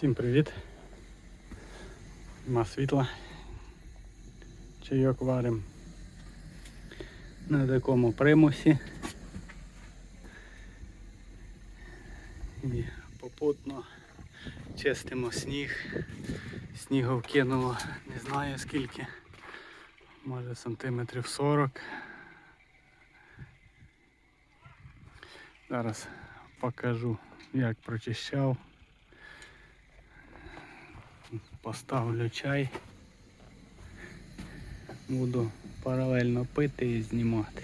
Всім привіт. Нема світла. Чайок варим на такому примусі. І попутно чистимо сніг. Снігу вкинуло не знаю скільки. Може сантиметрів 40. Зараз покажу як прочищав. Поставлю чай. Буду паралельно пити і знімати.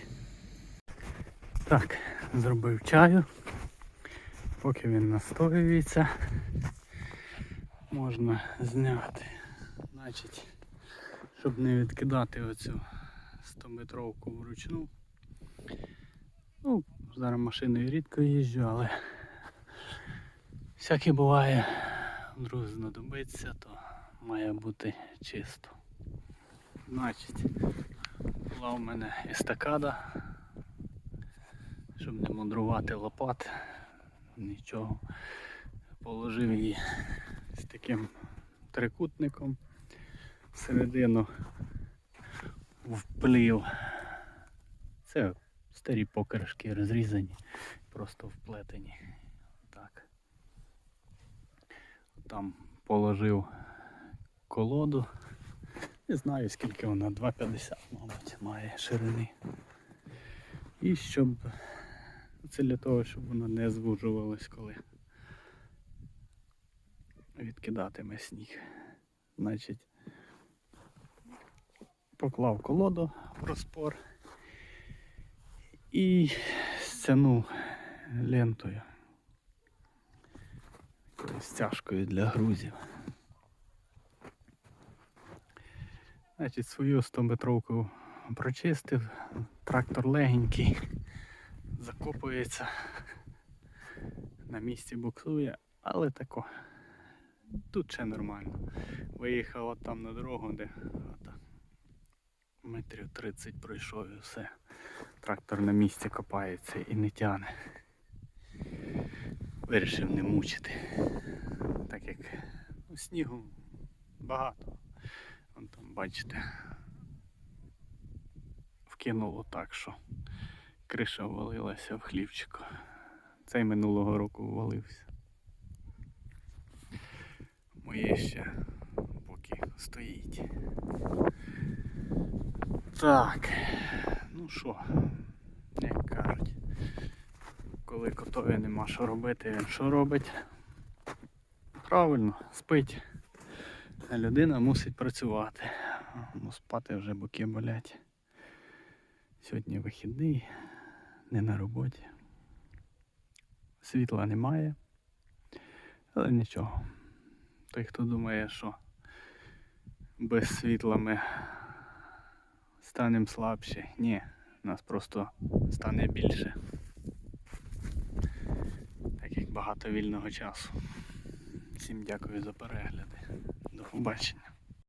Так, зробив чаю. Поки він настоюється, можна зняти. Значить, щоб не відкидати оцю 100-метровку вручну. Ну, зараз машиною рідко їжджу, але всяке буває, вдруг знадобиться, то має бути чисто. Значить, була у мене естакада, щоб не мудрувати лопат, нічого. Положив її з таким трикутником всередину вплів. Це старі покришки розрізані, просто вплетені. Так. Там положив колоду. Не знаю скільки вона, 2,50, мабуть, має ширини. І щоб це для того, щоб вона не звужувалась, коли відкидатиме сніг. Значить, поклав колоду в розпор і стягнув лентою. Стяжкою для грузів. Значить, свою 100-метровку прочистив, трактор легенький, закопується, на місці буксує, але тако. Тут ще нормально. Виїхав от там на дорогу, де от, метрів 30 пройшов і все. Трактор на місці копається і не тяне. Вирішив не мучити. Так як ну, снігу багато. Вон там бачите. Вкинуло так, що криша ввалилася в хлівчику. Цей минулого року ввалився. Моє ще поки стоїть. Так, ну що, коли котові нема що робити, він що робить? Правильно, спить. Людина мусить працювати. Ну, спати вже боки болять. Сьогодні вихідний, не на роботі. Світла немає. Але нічого. Той, хто думає, що без світла ми станемо слабші. Ні, нас просто стане більше. Багато вільного часу. Всім дякую за перегляди. До побачення.